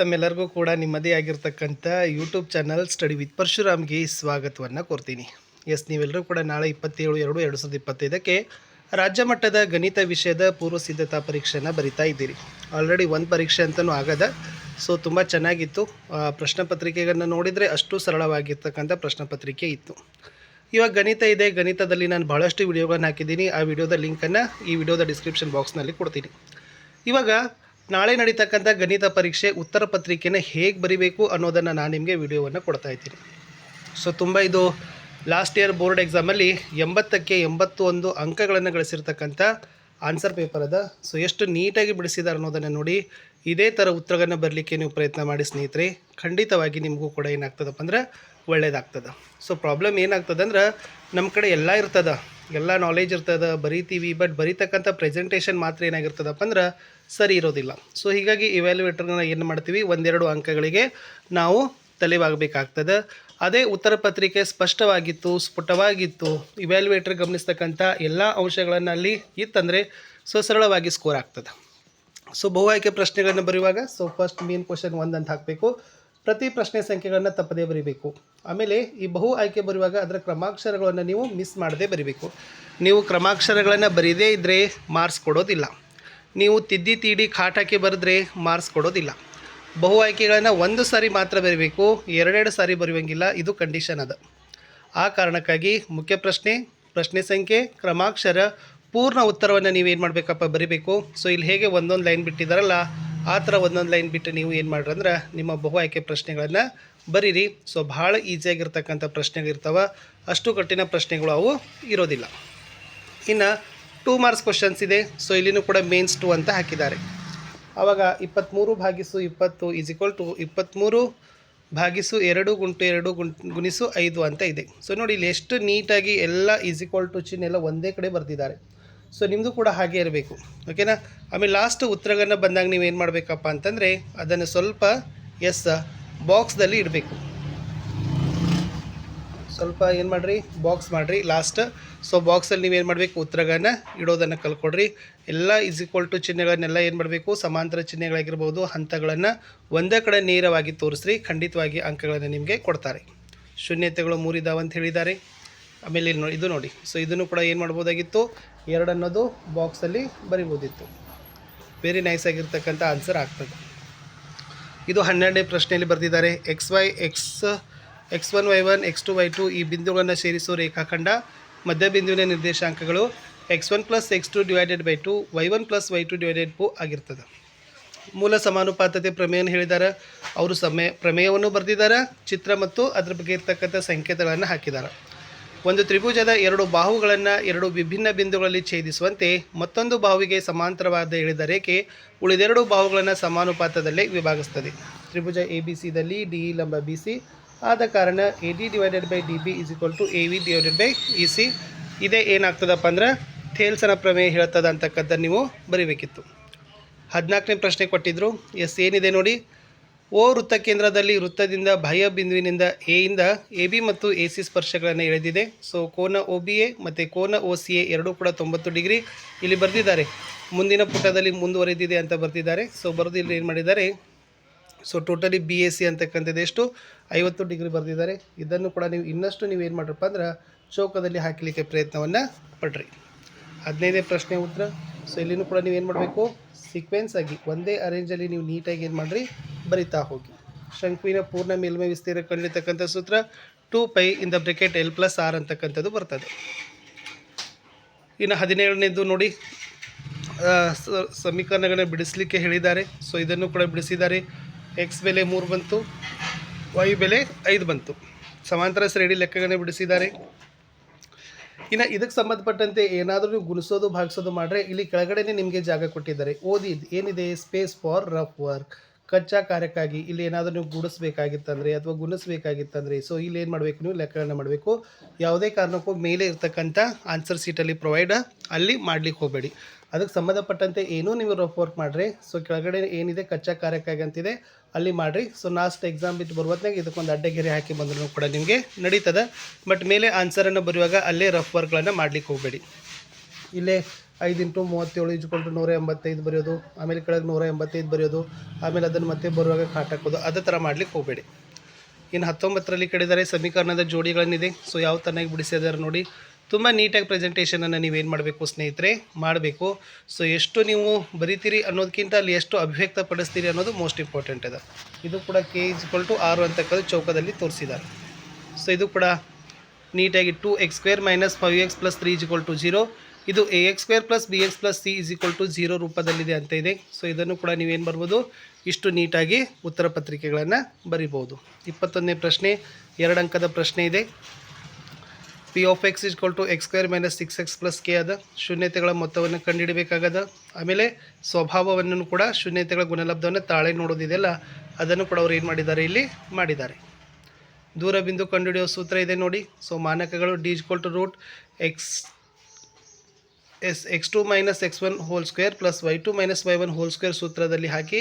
ತಮ್ಮೆಲ್ಲರಿಗೂ ಕೂಡ ನಿಮ್ಮದೇ ಆಗಿರ್ತಕ್ಕಂಥ ಯೂಟ್ಯೂಬ್ ಚಾನಲ್ ಸ್ಟಡಿ ವಿತ್ ಪರಶುರಾಮ್ಗೆ ಸ್ವಾಗತವನ್ನು ಕೋರ್ತೀನಿ. ಎಸ್ ನೀವೆಲ್ಲರೂ ಕೂಡ ನಾಳೆ ಇಪ್ಪತ್ತೇಳು ಎರಡು ಎರಡು ಸಾವಿರದ ಇಪ್ಪತ್ತೈದಕ್ಕೆ ರಾಜ್ಯ ಮಟ್ಟದ ಗಣಿತ ವಿಷಯದ ಪೂರ್ವ ಸಿದ್ಧತಾ ಪರೀಕ್ಷೆನ ಬರಿತಾ ಇದ್ದೀರಿ. ಆಲ್ರೆಡಿ ಒಂದು ಪರೀಕ್ಷೆ ಅಂತಲೂ ಆಗದ. ಸೊ ತುಂಬ ಚೆನ್ನಾಗಿತ್ತು. ಪ್ರಶ್ನೆ ಪತ್ರಿಕೆಗಳನ್ನು ನೋಡಿದರೆ ಅಷ್ಟು ಸರಳವಾಗಿರ್ತಕ್ಕಂಥ ಪ್ರಶ್ನೆ ಪತ್ರಿಕೆ ಇತ್ತು. ಇವಾಗ ಗಣಿತ ಇದೆ. ಗಣಿತದಲ್ಲಿ ನಾನು ಭಾಳಷ್ಟು ವಿಡಿಯೋಗಳನ್ನು ಹಾಕಿದ್ದೀನಿ. ಆ ವಿಡಿಯೋದ ಲಿಂಕನ್ನು ಈ ವಿಡಿಯೋದ ಡಿಸ್ಕ್ರಿಪ್ಷನ್ ಬಾಕ್ಸ್ನಲ್ಲಿ ಕೊಡ್ತೀನಿ. ಇವಾಗ ನಾಳೆ ನಡೀತಕ್ಕಂಥ ಗಣಿತ ಪರೀಕ್ಷೆ ಉತ್ತರ ಪತ್ರಿಕೆನ ಹೇಗೆ ಬರಿಬೇಕು ಅನ್ನೋದನ್ನು ನಾನು ನಿಮಗೆ ವಿಡಿಯೋವನ್ನು ಕೊಡ್ತಾ ಇದ್ದೀನಿ. ಸೊ ತುಂಬ ಇದು ಲಾಸ್ಟ್ ಇಯರ್ ಬೋರ್ಡ್ ಎಕ್ಸಾಮಲ್ಲಿ ಎಂಬತ್ತಕ್ಕೆ ಎಂಬತ್ತೊಂದು ಅಂಕಗಳನ್ನು ಗಳಿಸಿರ್ತಕ್ಕಂಥ ಆನ್ಸರ್ ಪೇಪರ್ ಅದ. ಸೊ ಎಷ್ಟು ನೀಟಾಗಿ ಬಿಡಿಸಿದ್ದಾರೆ ಅನ್ನೋದನ್ನು ನೋಡಿ ಇದೇ ಥರ ಉತ್ತರಗಳನ್ನು ಬರಲಿಕ್ಕೆ ನೀವು ಪ್ರಯತ್ನ ಮಾಡಿ ಸ್ನೇಹಿತರೆ. ಖಂಡಿತವಾಗಿ ನಿಮಗೂ ಕೂಡ ಏನಾಗ್ತದಪ್ಪ ಅಂದ್ರೆ ಒಳ್ಳೇದಾಗ್ತದೆ. ಸೊ ಪ್ರಾಬ್ಲಮ್ ಏನಾಗ್ತದೆ ಅಂದ್ರೆ ನಮ್ಮ ಕಡೆ ಎಲ್ಲ ಇರ್ತದೆ, ಎಲ್ಲ ನಾಲೆಜ್ ಇರ್ತದೆ, ಬರೀತೀವಿ ಬಟ್ ಬರೀತಕ್ಕಂಥ ಪ್ರೆಸೆಂಟೇಷನ್ ಮಾತ್ರ ಏನಾಗಿರ್ತದಪ್ಪ ಅಂದ್ರೆ ಸರಿ ಇರೋದಿಲ್ಲ. ಸೊ ಹೀಗಾಗಿ ಇವ್ಯಾಲ್ಯುವೇಟರ್ನ ಏನು ಮಾಡ್ತೀವಿ? ಒಂದೆರಡು ಅಂಕಗಳಿಗೆ ನಾವು ತಲೆವಾಗಬೇಕಾಗ್ತದೆ. ಅದೇ ಉತ್ತರ ಪತ್ರಿಕೆ ಸ್ಪಷ್ಟವಾಗಿತ್ತು, ಸ್ಫುಟವಾಗಿತ್ತು ಇವ್ಯಾಲ್ಯುವೇಟರ್ ಗಮನಿಸ್ತಕ್ಕಂಥ ಎಲ್ಲ ಅಂಶಗಳನ್ನು ಅಲ್ಲಿ ಇತ್ತಂದರೆ ಸೊ ಸರಳವಾಗಿ ಸ್ಕೋರ್ ಆಗ್ತದೆ. ಸೊ ಬಹು ಆಯ್ಕೆ ಪ್ರಶ್ನೆಗಳನ್ನು ಬರೆಯುವಾಗ ಸೊ ಫಸ್ಟ್ ಮೇನ್ ಕ್ವಶನ್ ಒಂದಂತ ಹಾಕಬೇಕು. ಪ್ರತಿ ಪ್ರಶ್ನೆ ಸಂಖ್ಯೆಗಳನ್ನು ತಪ್ಪದೇ ಬರೀಬೇಕು. ಆಮೇಲೆ ಈ ಬಹು ಆಯ್ಕೆ ಬರೆಯುವಾಗ ಅದರ ಕ್ರಮಾಕ್ಷರಗಳನ್ನು ನೀವು ಮಿಸ್ ಮಾಡದೇ ಬರೀಬೇಕು. ನೀವು ಕ್ರಮಾಕ್ಷರಗಳನ್ನು ಬರೀದೇ ಇದ್ದರೆ ಮಾರ್ಕ್ಸ್ ಕೊಡೋದಿಲ್ಲ. ನೀವು ತಿದ್ದಿ ತೀಡಿ ಕಾಟಾಕಿ ಬರೆದ್ರೆ ಮಾರ್ಕ್ಸ್ ಕೊಡೋದಿಲ್ಲ. ಬಹು ಆಯ್ಕೆಗಳನ್ನು ಒಂದು ಸಾರಿ ಮಾತ್ರ ಬರೀಬೇಕು, ಎರಡೆರಡು ಸಾರಿ ಬರೆಯುವಂಗಿಲ್ಲ, ಇದು ಕಂಡೀಷನ್ ಅದ. ಆ ಕಾರಣಕ್ಕಾಗಿ ಮುಖ್ಯ ಪ್ರಶ್ನೆ ಪ್ರಶ್ನೆ ಸಂಖ್ಯೆ, ಕ್ರಮಾಕ್ಷರ, ಪೂರ್ಣ ಉತ್ತರವನ್ನು ನೀವೇನು ಮಾಡಬೇಕಪ್ಪ ಬರಿಬೇಕು? ಸೊ ಇಲ್ಲಿ ಹೇಗೆ ಒಂದೊಂದು ಲೈನ್ ಬಿಟ್ಟಿದ್ದಾರಲ್ಲ ಆ ಥರ ಒಂದೊಂದು ಲೈನ್ ಬಿಟ್ಟು ನೀವು ಏನು ಮಾಡ್ರಿ ಅಂದ್ರೆ ನಿಮ್ಮ ಬಹು ಆಯ್ಕೆ ಪ್ರಶ್ನೆಗಳನ್ನು ಬರೀರಿ. ಸೊ ಭಾಳ ಈಸಿಯಾಗಿರ್ತಕ್ಕಂಥ ಪ್ರಶ್ನೆಗಳಿರ್ತಾವೆ, ಅಷ್ಟು ಕಠಿಣ ಪ್ರಶ್ನೆಗಳು ಅವು ಇರೋದಿಲ್ಲ. ಇನ್ನು ಟೂ ಮಾರ್ಕ್ಸ್ ಕ್ವಶನ್ಸ್ ಇದೆ. ಸೊ ಇಲ್ಲಿನೂ ಕೂಡ ಮೇನ್ಸ್ ಟು ಅಂತ ಹಾಕಿದ್ದಾರೆ. ಆವಾಗ ಇಪ್ಪತ್ತ್ಮೂರು ಭಾಗಿಸು ಇಪ್ಪತ್ತು ಈಸ್ ಈಕ್ವಲ್ ಟು ಇಪ್ಪತ್ತ್ಮೂರು ಭಾಗಿಸು ಎರಡು ಗುಂಟು ಎರಡು ಗುಂಟ್ ಗುಣಿಸು ಐದು ಅಂತ ಇದೆ. ಸೊ ನೋಡಿ ಇಲ್ಲಿ ಎಷ್ಟು ನೀಟಾಗಿ ಎಲ್ಲ ಈಸ್ ಈಕ್ವಲ್ ಟು ಚಿಹ್ನೆ ಎಲ್ಲ ಒಂದೇ ಕಡೆ ಬರೆದಿದ್ದಾರೆ. ಸೊ ನಿಮ್ಮದು ಕೂಡ ಹಾಗೆ ಇರಬೇಕು. ಓಕೆನಾ ಆಮೇಲೆ ಲಾಸ್ಟ್ ಉತ್ತರಗಳನ್ನು ಬಂದಾಗ ನೀವು ಏನು ಮಾಡಬೇಕಪ್ಪ ಅಂತಂದರೆ ಅದನ್ನು ಸ್ವಲ್ಪ ಎಸ್ ಬಾಕ್ಸ್ದಲ್ಲಿ ಇಡಬೇಕು. ಸ್ವಲ್ಪ ಏನು ಮಾಡಿರಿ? ಬಾಕ್ಸ್ ಮಾಡಿರಿ ಲಾಸ್ಟ್ ಸೊ ಬಾಕ್ಸಲ್ಲಿ ನೀವು ಏನು ಮಾಡಬೇಕು? ಉತ್ತರಗಳನ್ನ ಇಡೋದನ್ನು ಕಲ್ಕೊಡ್ರಿ. ಎಲ್ಲ ಇಸ್ ಈಕ್ವಲ್ ಟು ಚಿಹ್ನೆಗಳನ್ನೆಲ್ಲ ಏನು ಮಾಡಬೇಕು? ಸಮಾಂತರ ಚಿಹ್ನೆಗಳಾಗಿರ್ಬೋದು, ಹಂತಗಳನ್ನು ಒಂದೇ ಕಡೆ ನೇರವಾಗಿ ತೋರಿಸ್ರಿ. ಖಂಡಿತವಾಗಿ ಅಂಕಗಳನ್ನು ನಿಮಗೆ ಕೊಡ್ತಾರೆ. ಶೂನ್ಯತೆಗಳು ಮೂರಿದಾವೆ ಅಂತ ಹೇಳಿದ್ದಾರೆ ಆಮೇಲೆ ಇಲ್ಲಿ ನೋಡಿ ಇದು ನೋಡಿ. ಸೊ ಇದನ್ನು ಕೂಡ ಏನು ಮಾಡ್ಬೋದಾಗಿತ್ತು? ಎರಡು ಅನ್ನೋದು ಬಾಕ್ಸಲ್ಲಿ ಬರಿಬೋದಿತ್ತು. ವೆರಿ ನೈಸ್ ಆಗಿರ್ತಕ್ಕಂಥ ಆನ್ಸರ್ ಆಗ್ತದೆ. ಇದು ಹನ್ನೆರಡನೇ ಪ್ರಶ್ನೆಯಲ್ಲಿ ಬರೆದಿದ್ದಾರೆ. X Y X X one Y one X two Y two ಈ ಬಿಂದುಗಳನ್ನು ಸೇರಿಸೋ ರೇಖಾಖಂಡ ಮಧ್ಯಬಿಂದುವಿನ ನಿರ್ದೇಶಾಂಕಗಳು X one plus X two divided by two Y one plus Y two divided two ಆಗಿರ್ತದೆ. ಮೂಲ ಸಮಾನುಪಾತತೆ ಪ್ರಮೇಯನ ಹೇಳಿದ್ದಾರೆ ಅವರು ಸಮಯ ಪ್ರಮೇಯವನ್ನು ಬರೆದಿದ್ದಾರೆ ಚಿತ್ರ ಮತ್ತು ಅದ್ರ ಬಗ್ಗೆ ಇರ್ತಕ್ಕಂಥ ಸಂಕೇತಗಳನ್ನು ಹಾಕಿದ್ದಾರೆ ಒಂದು ತ್ರಿಭುಜದ ಎರಡು ಬಾಹುಗಳನ್ನು ಎರಡು ವಿಭಿನ್ನ ಬಿಂದುಗಳಲ್ಲಿ ಛೇದಿಸುವಂತೆ ಮತ್ತೊಂದು ಬಾಹುವಿಗೆ ಸಮಾಂತರವಾದ ಎಳೆದ ರೇಖೆ ಉಳಿದೆರಡು ಬಾಹುಗಳನ್ನು ಸಮಾನುಪಾತದಲ್ಲೇ ವಿಭಾಗಿಸ್ತದೆ. ತ್ರಿಭುಜ ಎ ಬಿ ಸಿದಲ್ಲಿ ಡಿ ಇ ಲಂಬ ಬಿ ಸಿ ಆದ ಕಾರಣ A D divided by D B is equal to A V divided by E C ಇದೇ ಏನಾಗ್ತದಪ್ಪ ಅಂದ್ರೆ ಥೇಲ್ಸನ ಪ್ರಮೇಯ ಹೇಳ್ತದ ಅಂತಕ್ಕಂಥದ್ದು ನೀವು ಬರಿಬೇಕಿತ್ತು. ಹದಿನಾಲ್ಕನೇ ಪ್ರಶ್ನೆ ಕೊಟ್ಟಿದ್ದರು ಎಸ್, ಏನಿದೆ ನೋಡಿ? ಓ ವೃತ್ತ ಕೇಂದ್ರದಲ್ಲಿ ವೃತ್ತದಿಂದ ಬಾಹ್ಯ ಬಿಂದುವಿನಿಂದ ಎಯಿಂದ ಎ ಬಿ ಮತ್ತು ಎ ಸಿ ಸ್ಪರ್ಶಗಳನ್ನು ಎಳೆದಿದೆ. ಸೊ ಕೋನ ಒ ಬಿ ಎ ಮತ್ತು ಕೋನ ಒ ಸಿ ಎ ಎರಡೂ ಕೂಡ ತೊಂಬತ್ತು ಡಿಗ್ರಿ ಇಲ್ಲಿ ಬರೆದಿದ್ದಾರೆ. ಮುಂದಿನ ಪುಟದಲ್ಲಿ ಮುಂದುವರೆದಿದೆ ಅಂತ ಬರೆದಿದ್ದಾರೆ. ಸೊ ಬರೆದು ಇಲ್ಲಿ ಏನು ಮಾಡಿದ್ದಾರೆ? So totally B A C ಅಂತಕ್ಕಂಥದ್ದು ಎಷ್ಟು? ಐವತ್ತು ಡಿಗ್ರಿ ಬರೆದಿದ್ದಾರೆ. ಇದನ್ನು ಕೂಡ ನೀವು ಇನ್ನಷ್ಟು ನೀವು ಏನು ಮಾಡ್ರಪ್ಪ ಅಂದ್ರೆ ಚೌಕದಲ್ಲಿ ಹಾಕಲಿಕ್ಕೆ ಪ್ರಯತ್ನವನ್ನು ಪಡ್ರಿ. ಹದಿನೈದೇ ಪ್ರಶ್ನೆ ಉತ್ತರ. ಸೊ ಇಲ್ಲಿನೂ ಕೂಡ ನೀವು ಏನು ಮಾಡಬೇಕು? ಸೀಕ್ವೆನ್ಸ್ ಆಗಿ ಒಂದೇ ಅರೇಂಜಲ್ಲಿ ನೀವು ನೀಟಾಗಿ ಏನು ಮಾಡಿರಿ? ಬರಿತಾ ಹೋಗಿ. ಶಂಕುವಿನ ಪೂರ್ಣ ಮೇಲ್ಮೈ ವಿಸ್ತೀರ್ಣ ಕಂಡಿರ್ತಕ್ಕಂಥ ಸೂತ್ರ two pi in the bracket L plus R ಅಂತಕ್ಕಂಥದ್ದು ಬರ್ತದೆ. ಇನ್ನು ಹದಿನೇಳನೇದು ನೋಡಿ. ಸಮೀಕರಣಗಳನ್ನ ಬಿಡಿಸಲಿಕ್ಕೆ ಹೇಳಿದ್ದಾರೆ. ಸೊ ಇದನ್ನು ಕೂಡ ಬಿಡಿಸಿದ್ದಾರೆ. ಎಕ್ಸ್ ಬೆಲೆ ಮೂರು ಬಂತು. ವೈ ಬೆಲೆ ಐದು ಬಂತು. ಸಮಾಂತರ ಶ್ರೇಣಿ ಲೆಕ್ಕಗಳನ್ನ ಬಿಡಿಸಿದ್ದಾರೆ. ಇನ್ನು ಇದಕ್ಕೆ ಸಂಬಂಧಪಟ್ಟಂತೆ ಏನಾದರೂ ಗುಣಿಸೋದು ಭಾಗಿಸೋದು ಮಾಡಿದ್ರೆ ಇಲ್ಲಿ ಕೆಳಗಡೆನೇ ನಿಮಗೆ ಜಾಗ ಕೊಟ್ಟಿದ್ದಾರೆ. ಓದಿ, ಏನಿದೆ? ಸ್ಪೇಸ್ ಫಾರ್ ರಫ್ ವರ್ಕ್ ಕಚ್ಚಾ ಕಾರ್ಯಕ್ಕಾಗಿ ಇಲ್ಲಿ ಏನಾದರೂ ನೀವು ಗುಡಿಸ್ಬೇಕಾಗಿತ್ತಂದ್ರೆ ಅಥವಾ ಗುಣಿಸ್ಬೇಕಾಗಿತ್ತಂದ್ರೆ ಸೊ ಇಲ್ಲಿ ಏನು ಮಾಡಬೇಕು ನೀವು? ಲೆಕ್ಕಗಳನ್ನ ಮಾಡಬೇಕು. ಯಾವುದೇ ಕಾರಣಕ್ಕೂ ಮೇಲೆ ಇರ್ತಕ್ಕಂಥ ಆನ್ಸರ್ ಸೀಟಲ್ಲಿ ಪ್ರೊವೈಡ್ ಅಲ್ಲಿ ಮಾಡ್ಲಿಕ್ಕೆ ಹೋಗಬೇಡಿ. ಅದಕ್ಕೆ ಸಂಬಂಧಪಟ್ಟಂತೆ ಏನೂ ನೀವು ರಫ್ ವರ್ಕ್ ಮಾಡಿರಿ. ಸೊ ಕೆಳಗಡೆ ಏನಿದೆ, ಕಚ್ಚಾ ಕಾರ್ಯಕ್ಕಾಗಿ ಅಂತಿದೆ, ಅಲ್ಲಿ ಮಾಡಿರಿ. ಸೊ ಲಾಸ್ಟ್ ಎಕ್ಸಾಮ್ ಬಿಟ್ಟು ಬರುವತ್ನಾಗ ಇದಕ್ಕೊಂದು ಅಡ್ಡಗೆರೆ ಹಾಕಿ ಬಂದ್ರೂ ಕೂಡ ನಿಮಗೆ ನಡೀತದೆ. ಬಟ್ ಮೇಲೆ ಆನ್ಸರನ್ನು ಬರೆಯುವಾಗ ಅಲ್ಲೇ ರಫ್ ವರ್ಕ್ಗಳನ್ನು ಮಾಡ್ಲಿಕ್ಕೆ ಹೋಗಬೇಡಿ. ಇಲ್ಲೇ ಐದು ಇಂಟು ಮೂವತ್ತೇಳು ಇಜ್ಕೊಳ್ತು ನೂರ ಎಂಬತ್ತೈದು ಬರೆಯೋದು. ಆಮೇಲೆ ಕೆಳಗೆ ನೂರ ಎಂಬತ್ತೈದು ಬರೆಯೋದು. ಆಮೇಲೆ ಅದನ್ನು ಮತ್ತೆ ಬರುವಾಗ ಕಾಟ್ ಹಾಕೋದು. ಅದೇ ಥರ ಮಾಡ್ಲಿಕ್ಕೆ ಹೋಗಬೇಡಿ. ಇನ್ನು ಹತ್ತೊಂಬತ್ತರಲ್ಲಿ ಕಡಿದರೆ ಸಮೀಕರಣದ ಜೋಡಿಗಳನ್ನಿದೆ. ಸೊ ಯಾವ ತನ್ನಾಗಿ ಬಿಡಿಸಿದಾರೆ ನೋಡಿ. ತುಂಬ ನೀಟಾಗಿ ಪ್ರೆಸೆಂಟೇಷನನ್ನು ನೀವೇನು ಮಾಡಬೇಕು ಸ್ನೇಹಿತರೆ? ಮಾಡಬೇಕು. ಸೊ ಎಷ್ಟು ನೀವು ಬರಿತೀರಿ ಅನ್ನೋದಕ್ಕಿಂತ ಅಲ್ಲಿ ಎಷ್ಟು ಅಭಿವ್ಯಕ್ತ ಪಡಿಸ್ತೀರಿ ಅನ್ನೋದು ಮೋಸ್ಟ್ ಇಂಪಾರ್ಟೆಂಟ್ ಇದೆ. ಇದು ಕೂಡ ಕೆ ಇಸ್ ಟು ಆರು ಅಂತಕ್ಕಂಥ ಚೌಕದಲ್ಲಿ ತೋರಿಸಿದ್ದಾರೆ. ಸೊ ಇದು ಕೂಡ ನೀಟಾಗಿ two X square minus five X plus three is to zero ಇದು A X square plus B X plus C is equal to zero ರೂಪದಲ್ಲಿದೆ ಅಂತ ಇದೆ. ಸೊ ಇದನ್ನು ಕೂಡ ನೀವೇನು ಬರ್ಬೋದು ಇಷ್ಟು ನೀಟಾಗಿ ಉತ್ತರ ಪತ್ರಿಕೆಗಳನ್ನು ಬರಿಬೋದು ಇಪ್ಪತ್ತೊಂದನೇ ಪ್ರಶ್ನೆ, ಎರಡು ಅಂಕದ ಪ್ರಶ್ನೆ ಇದೆ. P of X is equal to X square minus six X plus K ಅದ ಶೂನ್ಯತೆಗಳ ಮೊತ್ತವನ್ನು ಕಂಡುಹಿಡಬೇಕಾಗದ. ಆಮೇಲೆ ಸ್ವಭಾವವನ್ನು ಕೂಡ ಶೂನ್ಯತೆಗಳ ಗುಣಲಬ್ಧವನ್ನು ತಾಳೆ ನೋಡೋದಿದೆಯಲ್ಲ, ಅದನ್ನು ಕೂಡ ಅವ್ರು ಏನು ಮಾಡಿದ್ದಾರೆ ಇಲ್ಲಿ? ಮಾಡಿದ್ದಾರೆ. ದೂರ ಬಿಂದು ಕಂಡುಹಿಡಿಯೋ ಸೂತ್ರ ಇದೆ ನೋಡಿ. So ಮಾನಕಗಳು D is equal to root X S X two minus X one whole square plus Y two minus Y one whole square ಸೂತ್ರದಲ್ಲಿ ಹಾಕಿ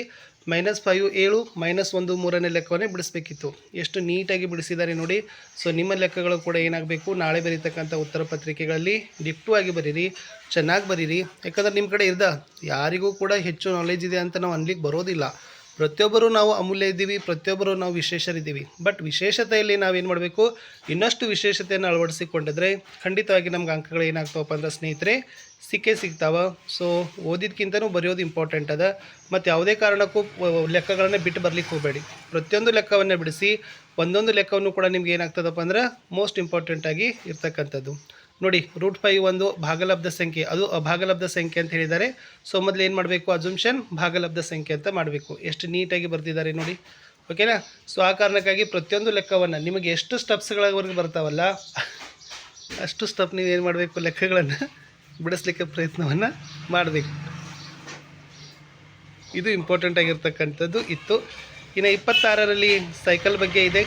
ಮೈನಸ್ ಫೈವ್ ಏಳು ಮೈನಸ್ ಒಂದು ಮೂರನೇ ಲೆಕ್ಕವನ್ನೇ ಬಿಡಿಸ್ಬೇಕಿತ್ತು. ಎಷ್ಟು ನೀಟಾಗಿ ಬಿಡಿಸಿದ್ದಾರೆ ನೋಡಿ. ಸೊ ನಿಮ್ಮ ಲೆಕ್ಕಗಳು ಕೂಡ ಏನಾಗಬೇಕು? ನಾಳೆ ಬರೀತಕ್ಕಂಥ ಉತ್ತರ ಪತ್ರಿಕೆಗಳಲ್ಲಿ ಡಿಪ್ಟು ಆಗಿ ಬರೀರಿ, ಚೆನ್ನಾಗಿ ಬರೀರಿ. ಯಾಕಂದ್ರೆ ನಿಮ್ಮ ಕಡೆ ಇರ್ದ ಯಾರಿಗೂ ಕೂಡ ಹೆಚ್ಚು ನಾಲೆಜ್ ಇದೆ ಅಂತ ನಾವು ಅನ್ಲಿಕ್ಕೆ ಬರೋದಿಲ್ಲ. ಪ್ರತಿಯೊಬ್ಬರು ನಾವು ಅಮೂಲ್ಯ ಇದ್ದೀವಿ, ಪ್ರತಿಯೊಬ್ಬರು ನಾವು ವಿಶೇಷರಿದ್ದೀವಿ. ಬಟ್ ವಿಶೇಷತೆಯಲ್ಲಿ ನಾವೇನು ಮಾಡಬೇಕು? ಇನ್ನಷ್ಟು ವಿಶೇಷತೆಯನ್ನು ಅಳವಡಿಸಿಕೊಂಡಿದ್ರೆ ಖಂಡಿತವಾಗಿ ನಮ್ಗೆ ಅಂಕಗಳು ಏನಾಗ್ತಾವಪ್ಪ ಅಂದ್ರೆ ಸ್ನೇಹಿತರೆ, ಸಿಕ್ಕೇ ಸಿಗ್ತಾವೆ. ಸೊ ಓದಿದ್ಕಿಂತನೂ ಬರೆಯೋದು ಇಂಪಾರ್ಟೆಂಟ್ ಅದ. ಮತ್ತು ಯಾವುದೇ ಕಾರಣಕ್ಕೂ ಲೆಕ್ಕಗಳನ್ನು ಬಿಟ್ಟು ಬರ್ಲಿಕ್ಕೆ ಹೋಗಬೇಡಿ. ಪ್ರತಿಯೊಂದು ಲೆಕ್ಕವನ್ನು ಬಿಡಿಸಿ ಒಂದೊಂದು ಲೆಕ್ಕವನ್ನು ಕೂಡ ನಿಮ್ಗೆ ಏನಾಗ್ತದಪ್ಪ ಅಂದ್ರೆ ಮೋಸ್ಟ್ ಇಂಪಾರ್ಟೆಂಟಾಗಿ ಇರ್ತಕ್ಕಂಥದ್ದು. ನೋಡಿ ರೂಟ್ ಫೈ ಒಂದು ಭಾಗಲಬ್ಧ ಸಂಖ್ಯೆ. ಅದು ಅಭಾಗಲಬ್ಧ ಸಂಖ್ಯೆ ಅಂತ ಹೇಳಿದ್ದಾರೆ. ಸೊ ಮೊದಲು ಏನು ಮಾಡಬೇಕು? ಅಜುಮ್ಷನ್ ಭಾಗಲಬ್ಧ ಸಂಖ್ಯೆ ಅಂತ ಮಾಡಬೇಕು. ಎಷ್ಟು ನೀಟಾಗಿ ಬರೆದಿದ್ದಾರೆ ನೋಡಿ. ಓಕೆನಾ ಸೊ ಆ ಕಾರಣಕ್ಕಾಗಿ ಪ್ರತಿಯೊಂದು ಲೆಕ್ಕವನ್ನು, ನಿಮಗೆ ಎಷ್ಟು ಸ್ಟೆಪ್ಸ್ಗಳವರೆಗೆ ಬರ್ತಾವಲ್ಲ, ಅಷ್ಟು ಸ್ಟೆಪ್ ನೀವು ಏನು ಮಾಡಬೇಕು? ಲೆಕ್ಕಗಳನ್ನು ಬಿಡಿಸ್ಲಿಕ್ಕೆ ಪ್ರಯತ್ನವನ್ನು ಮಾಡಬೇಕು. ಇದು ಇಂಪಾರ್ಟೆಂಟ್ ಆಗಿರ್ತಕ್ಕಂಥದ್ದು ಇತ್ತು. ಇನ್ನು ಇಪ್ಪತ್ತಾರರಲ್ಲಿ ಸೈಕಲ್ ಬಗ್ಗೆ ಇದೆ.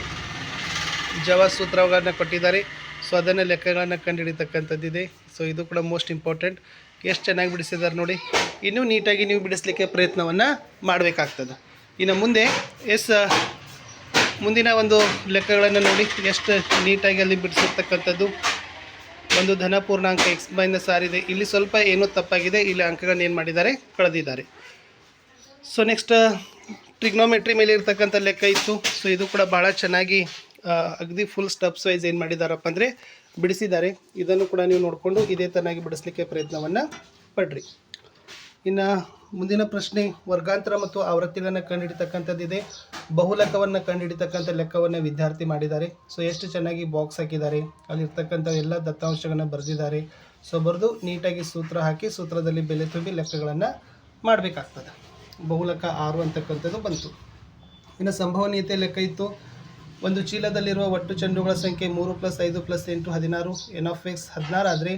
ಜವ ಸೂತ್ರಗಳನ್ನು ಕೊಟ್ಟಿದ್ದಾರೆ. ಸೊ ಅದನ್ನು ಲೆಕ್ಕಗಳನ್ನು ಕಂಡುಹಿಡಿತಕ್ಕಂಥದ್ದಿದೆ ಸೊ ಇದು ಕೂಡ ಮೋಸ್ಟ್ ಇಂಪಾರ್ಟೆಂಟ್ ಎಷ್ಟು ಚೆನ್ನಾಗಿ ಬಿಡಿಸಿದ್ದಾರೆ ನೋಡಿ. ಇನ್ನೂ ನೀಟಾಗಿ ನೀವು ಬಿಡಿಸ್ಲಿಕ್ಕೆ ಪ್ರಯತ್ನವನ್ನು ಮಾಡಬೇಕಾಗ್ತದೆ. ಇನ್ನು ಮುಂದೆ, ಎಸ್ ಮುಂದಿನ ಒಂದು ಲೆಕ್ಕಗಳನ್ನು ನೋಡಿ. ಎಷ್ಟು ನೀಟಾಗಿ ಅಲ್ಲಿ ಬಿಡಿಸಿರ್ತಕ್ಕಂಥದ್ದು. ಒಂದು ಧನ ಪೂರ್ಣಾಂಕ ಎಕ್ಸ್ ಮೈನಸ್ ಆರ್ ಇದೆ. ಇಲ್ಲಿ ಸ್ವಲ್ಪ ಏನೋ ತಪ್ಪಾಗಿದೆ. ಇಲ್ಲಿ ಅಂಕಗಳನ್ನು ಏನು ಮಾಡಿದ್ದಾರೆ? ಕಳೆದಿದ್ದಾರೆ. ಸೊ ನೆಕ್ಸ್ಟ್ ಟ್ರಿಗ್ನೋಮೆಟ್ರಿ ಮೇಲೆ ಇರ್ತಕ್ಕಂಥ ಲೆಕ್ಕ ಇತ್ತು. ಸೊ ಇದು ಕೂಡ ಭಾಳ ಚೆನ್ನಾಗಿ ಅಗದಿ ಫುಲ್ ಸ್ಟೆಪ್ಸ್ ವೈಸ್ ಏನು ಮಾಡಿದಾರಪ್ಪ ಅಂದರೆ ಬಿಡಿಸಿದ್ದಾರೆ. ಇದನ್ನು ಕೂಡ ನೀವು ನೋಡಿಕೊಂಡು ಇದೇ ತನಾಗಿ ಬಿಡಿಸ್ಲಿಕ್ಕೆ ಪ್ರಯತ್ನವನ್ನು ಪಡ್ರಿ. ಇನ್ನು ಮುಂದಿನ ಪ್ರಶ್ನೆ, ವರ್ಗಾಂತರ ಮತ್ತು ಆವೃತ್ತಿಗಳನ್ನು ಕಂಡುಹಿಡಿತಕ್ಕಂಥದ್ದಿದೆ ಬಹುಲಕವನ್ನು ಕಂಡುಹಿಡಿತಕ್ಕಂಥ ಲೆಕ್ಕವನ್ನು ವಿದ್ಯಾರ್ಥಿ ಮಾಡಿದ್ದಾರೆ. ಸೊ ಎಷ್ಟು ಚೆನ್ನಾಗಿ ಬಾಕ್ಸ್ ಹಾಕಿದ್ದಾರೆ. ಅಲ್ಲಿರ್ತಕ್ಕಂಥ ಎಲ್ಲ ದತ್ತಾಂಶಗಳನ್ನು ಬರೆದಿದ್ದಾರೆ. ಸೊ ಬರೆದು ನೀಟಾಗಿ ಸೂತ್ರ ಹಾಕಿ ಸೂತ್ರದಲ್ಲಿ ಬೆಲೆ ತುಂಬಿ ಲೆಕ್ಕಗಳನ್ನು ಮಾಡಬೇಕಾಗ್ತದೆ. ಬಹುಲಕ ಆರು ಅಂತಕ್ಕಂಥದ್ದು ಬಂತು. ಇನ್ನು ಸಂಭವನೀಯತೆ ಲೆಕ್ಕ ಇತ್ತು. ಒಂದು ಚೀಲದಲ್ಲಿರುವ ಒಟ್ಟು ಚೆಂಡುಗಳ ಸಂಖ್ಯೆ ಮೂರು ಪ್ಲಸ್ ಐದು ಪ್ಲಸ್ ಎಂಟು ಹದಿನಾರು. ಎನ್ ಆಫ್ ಎಕ್ಸ್ ಹದಿನಾರು ಆದರೆ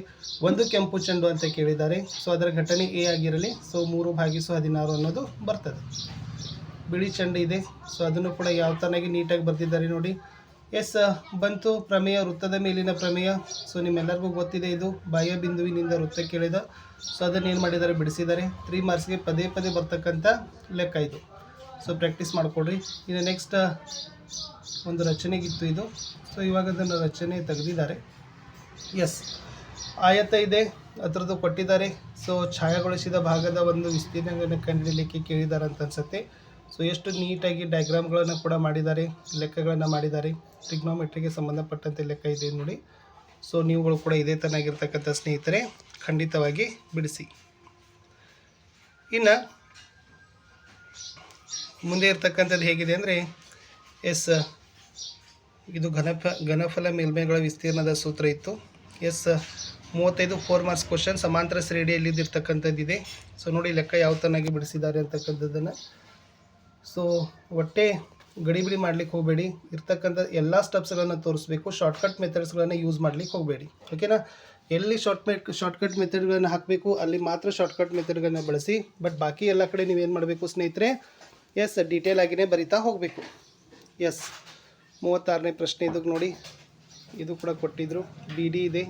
ಒಂದು ಕೆಂಪು ಚೆಂಡು ಅಂತ ಕೇಳಿದ್ದಾರೆ. ಸೊ ಅದರ ಘಟನೆ ಎ ಆಗಿರಲಿ ಸೊ ಮೂರು ಭಾಗಿಸು ಹದಿನಾರು ಅನ್ನೋದು ಬರ್ತದೆ. ಬಿಳಿ ಚೆಂಡು ಇದೆ. ಸೊ ಅದನ್ನು ಕೂಡ ಯಾವ ತನಾಗಿ ನೀಟಾಗಿ ಬರ್ತಿದ್ದಾರೆ ನೋಡಿ. ಎಸ್ ಬಂತು ಪ್ರಮೇಯ, ವೃತ್ತದ ಮೇಲಿನ ಪ್ರಮೇಯ. ಸೊ ನಿಮ್ಮೆಲ್ಲರಿಗೂ ಗೊತ್ತಿದೆ ಇದು. ಬಾಹ್ಯ ಬಿಂದುವಿನಿಂದ ವೃತ್ತ ಕೇಳಿದ. ಸೊ ಅದನ್ನು ಏನು ಮಾಡಿದ್ದಾರೆ? ಬಿಡಿಸಿದ್ದಾರೆ. ತ್ರೀ ಮಾರ್ಕ್ಸ್ಗೆ ಪದೇ ಪದೇ ಬರ್ತಕ್ಕಂಥ ಲೆಕ್ಕ ಇದು. ಸೊ ಪ್ರಾಕ್ಟೀಸ್ ಮಾಡಿಕೊಡ್ರಿ. ಇನ್ನು ನೆಕ್ಸ್ಟ್ ಒಂದು ರಚನೆಗಿತ್ತು ಇದು. ಸೊ ಇವಾಗ ಅದನ್ನು ರಚನೆ ತೆಗೆದಿದ್ದಾರೆ. ಎಸ್ ಆಯತ ಇದೆ, ಅದರದ್ದು ಕೊಟ್ಟಿದ್ದಾರೆ. ಸೊ ಛಾಯಾಗೊಳಿಸಿದ ಭಾಗದ ಒಂದು ವಿಸ್ತೀರ್ಣವನ್ನು ಕಂಡಿಡಲಿಕ್ಕೆ ಕೇಳಿದ್ದಾರೆ ಅಂತ ಅನ್ಸುತ್ತೆ. ಸೊ ಎಷ್ಟು ನೀಟಾಗಿ ಡಯಾಗ್ರಾಮ್ಗಳನ್ನು ಕೂಡ ಮಾಡಿದ್ದಾರೆ, ಲೆಕ್ಕಗಳನ್ನು ಮಾಡಿದ್ದಾರೆ. ಟ್ರಿಗ್ನೋಮೆಟ್ರಿಗೆ ಸಂಬಂಧಪಟ್ಟಂತೆ ಲೆಕ್ಕ ಇದೆ ನೋಡಿ. ಸೊ ನೀವುಗಳು ಕೂಡ ಇದೇ ತನಾಗಿರ್ತಕ್ಕಂಥ ಸ್ನೇಹಿತರೆ, ಖಂಡಿತವಾಗಿ ಬಿಡಿಸಿ. ಇನ್ನು, ಮುಂದೆ ಇರ್ತಕ್ಕಂಥದ್ದು ಹೇಗಿದೆ ಅಂದರೆ ಎಸ್, ಇದು ಘನಫ, ಘನಫಲ ಮೇಲ್ಮೈಗಳ ವಿಸ್ತೀರ್ಣದ ಸೂತ್ರ ಇತ್ತು. ಎಸ್, ಮೂವತ್ತೈದು ಫೋರ್ ಮಾರ್ಕ್ಸ್ ಕ್ವಶನ್ ಸಮಾಂತರ ಶ್ರೇಣಿಯಲ್ಲಿ ಇದ್ದಿರ್ತಕ್ಕಂಥದ್ದಿದೆ ಸೊ ನೋಡಿ ಲೆಕ್ಕ ಯಾವ ತನಾಗಿ ಬಿಡಿಸಿದ್ದಾರೆ ಅಂತಕ್ಕಂಥದ್ದನ್ನು. ಸೊ ಒಟ್ಟೆ ಗಡಿಬಿಡಿ ಮಾಡ್ಲಿಕ್ಕೆ ಹೋಗಬೇಡಿ. ಇರ್ತಕ್ಕಂಥ ಎಲ್ಲ ಸ್ಟೆಪ್ಸ್ಗಳನ್ನು ತೋರಿಸ್ಬೇಕು. ಶಾರ್ಟ್ಕಟ್ ಮೆಥಡ್ಸ್ಗಳನ್ನು ಯೂಸ್ ಮಾಡ್ಲಿಕ್ಕೆ ಹೋಗಬೇಡಿ. ಓಕೆನಾ ಎಲ್ಲಿ ಶಾರ್ಟ್ ಮೆಟ್ ಶಾರ್ಟ್ಕಟ್ ಮೆಥಡ್ಗಳನ್ನು ಹಾಕಬೇಕು, ಅಲ್ಲಿ ಮಾತ್ರ ಶಾರ್ಟ್ಕಟ್ ಮೆಥಡ್ಗಳನ್ನ ಬಳಸಿ ಬಟ್ ಬಾಕಿ ಎಲ್ಲ ಕಡೆ ನೀವೇನು ಮಾಡಬೇಕು ಸ್ನೇಹಿತರೆ? ಎಸ್ ಡೀಟೇಲ್ ಆಗಿನೇ ಬರಿತಾ ಹೋಗಬೇಕು. ಎಸ್, ಮೂವತ್ತಾರನೇ ಪ್ರಶ್ನೆ ಇದಕ್ಕೆ ನೋಡಿ. ಇದು ಕೂಡ ಕೊಟ್ಟಿದ್ದರು ಡಿ ಡಿ ಇದೆ.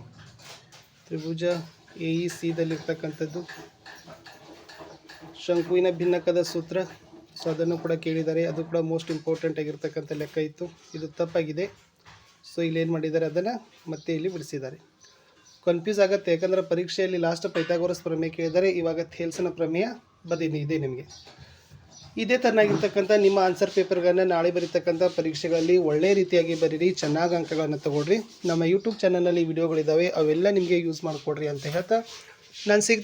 ತ್ರಿಭುಜ ಎ ಇ ಸಿದಲ್ಲಿರ್ತಕ್ಕಂಥದ್ದು ಶಂಕುವಿನ ಭಿನ್ನಕದ ಸೂತ್ರ. ಸೊ ಅದನ್ನು ಕೂಡ ಕೇಳಿದ್ದಾರೆ. ಅದು ಕೂಡ ಮೋಸ್ಟ್ ಇಂಪಾರ್ಟೆಂಟ್ ಆಗಿರ್ತಕ್ಕಂಥ ಲೆಕ್ಕ ಇತ್ತು. ಇದು ತಪ್ಪಾಗಿದೆ. ಸೊ ಇಲ್ಲಿ ಏನು ಮಾಡಿದ್ದಾರೆ? ಅದನ್ನು ಮತ್ತೆ ಇಲ್ಲಿ ಬಿಡಿಸಿದ್ದಾರೆ. ಕನ್ಫ್ಯೂಸ್ ಆಗುತ್ತೆ. ಯಾಕಂದರೆ ಪರೀಕ್ಷೆಯಲ್ಲಿ ಲಾಸ್ಟ್ ಪೈತಾಗೋರಸ್ ಪ್ರಮೇಯ ಕೇಳಿದರೆ ಇವಾಗ ಥೇಲ್ಸನ ಪ್ರಮೇಯ ಬದೀನಿ ಇದೆ ನಿಮಗೆ. ಇದೇ ಥರನಾಗಿರ್ತಕ್ಕಂಥ ನಿಮ್ಮ ಆನ್ಸರ್ ಪೇಪರ್ಗಳನ್ನ ನಾಳೆ ಬರೀತಕ್ಕಂಥ ಪರೀಕ್ಷೆಗಳಲ್ಲಿ ಒಳ್ಳೆ ರೀತಿಯಾಗಿ ಬರೀರಿ, ಚೆನ್ನಾಗಿ ಅಂಕಗಳನ್ನು ತಗೊಳ್ರಿ. ನಮ್ಮ ಯೂಟ್ಯೂಬ್ ಚಾನಲಲ್ಲಿ ವಿಡಿಯೋಗಳಿದ್ದಾವೆ ಅವೆಲ್ಲ ನಿಮಗೆ ಯೂಸ್ ಮಾಡಿಕೊಡ್ರಿ ಅಂತ ಹೇಳ್ತಾ ನಾನು ಸಿಗ್ತೀನಿ